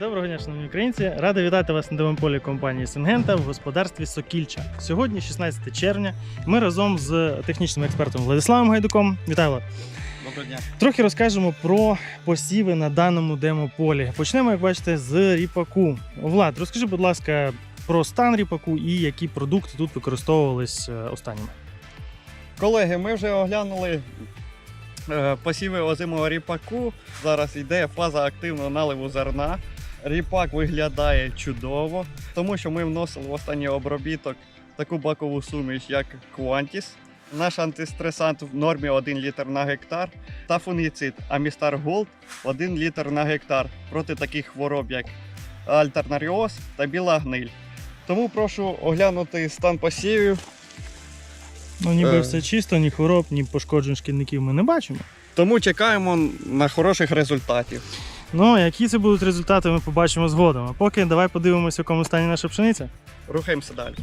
Доброго дня, шановні українці! Радий вітати вас на дивому полі компанії Сингента в господарстві Сокільча. Сьогодні 16 червня. Ми разом з технічним експертом Владиславом Гайдуком. Вітаю вас! Доброго дня. Трохи розкажемо про посіви на даному демополі. Почнемо, як бачите, з ріпаку. Влад, розкажи, будь ласка, про стан ріпаку і які продукти тут використовувались е, останніми. Колеги, ми вже оглянули е, посіви озимого ріпаку. Зараз йде фаза активного наливу зерна. Ріпак виглядає чудово, тому що ми вносили в останній обробіток таку бакову суміш, як Quantis. Наш антистресант в нормі 1 літр на гектар та фунгіцид Амістар Голд 1 літр на гектар проти таких хвороб, як альтернаріоз та біла гниль. Тому прошу оглянути стан посівів. Ну, ніби Е. все чисто, ні хвороб, ні пошкоджень шкідників ми не бачимо. Тому чекаємо на хороших результатів. Ну, які це будуть результати, ми побачимо згодом. А поки давай подивимося, в якому стані наша пшениця. Рухаємося далі.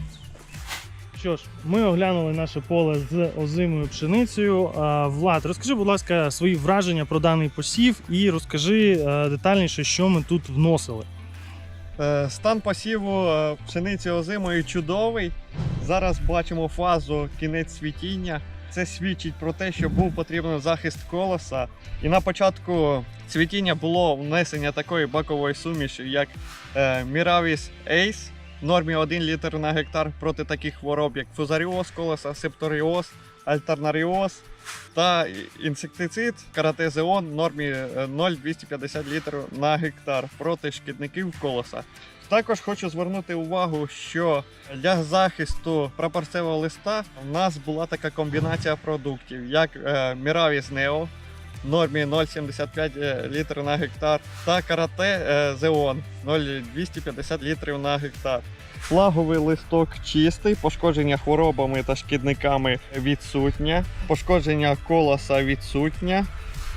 Що ж, ми оглянули наше поле з озимою пшеницею. Влад, розкажи, будь ласка, свої враження про даний посів і розкажи е, детальніше, що ми тут вносили. Е, Стан посіву е, пшениці озимої чудовий. Зараз бачимо фазу кінець цвітіння. Це свідчить про те, що був потрібен захист колоса. І на початку цвітіння було внесення такої бакової суміші, як е, Miravis Ace в нормі 1 літр на гектар проти таких хвороб, як фузаріоз колоса, септоріоз, альтернаріоз та інсектицид каратезеон в нормі е, 0,250 літрів на гектар проти шкідників колоса. Також хочу звернути увагу, що для захисту прапорцевого листа в нас була така комбінація продуктів, як е, Miravis Neo в нормі 0,75 літрів на гектар та карате е, Зеон 0,250 літрів на гектар. Флаговий листок чистий, пошкодження хворобами та шкідниками відсутнє, пошкодження колоса відсутнє.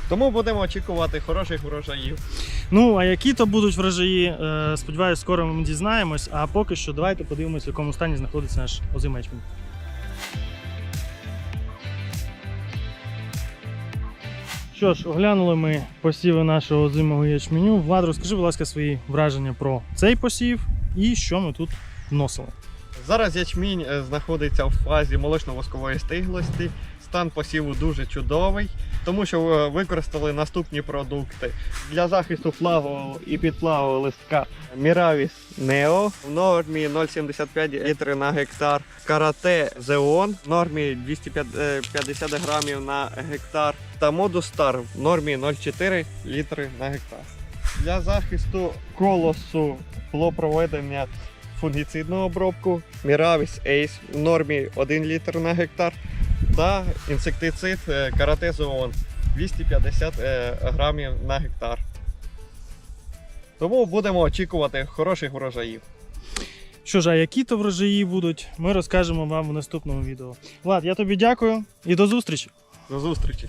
Тому будемо очікувати хороших врожаїв. Ну, а які то будуть врожаї, е, сподіваюсь, скоро ми дізнаємось. А поки що давайте подивимось, в якому стані знаходиться наш озимий Що ж, оглянули ми посіви нашого озимого ячменю. Влад, розкажи, будь ласка, свої враження про цей посів і що ми тут вносили. Зараз ячмінь е, знаходиться в фазі молочно-воскової стиглості. Стан посіву дуже чудовий, тому що е, використали наступні продукти. Для захисту флагового і підфлагового листка Miravis Neo в нормі 0,75 літри на гектар, карате Zeon в нормі 250 грамів на гектар. Та Modus Star в нормі 0,4 літри на гектар. Для захисту колосу було проведення фунгіцидну обробку. Miravis Ace в нормі 1 літр на гектар та інсектицид каратезоон 250 е, грамів на гектар. Тому будемо очікувати хороших врожаїв. Що ж, а які то врожаї будуть, ми розкажемо вам в наступному відео. Влад, я тобі дякую і до зустрічі! До зустрічі!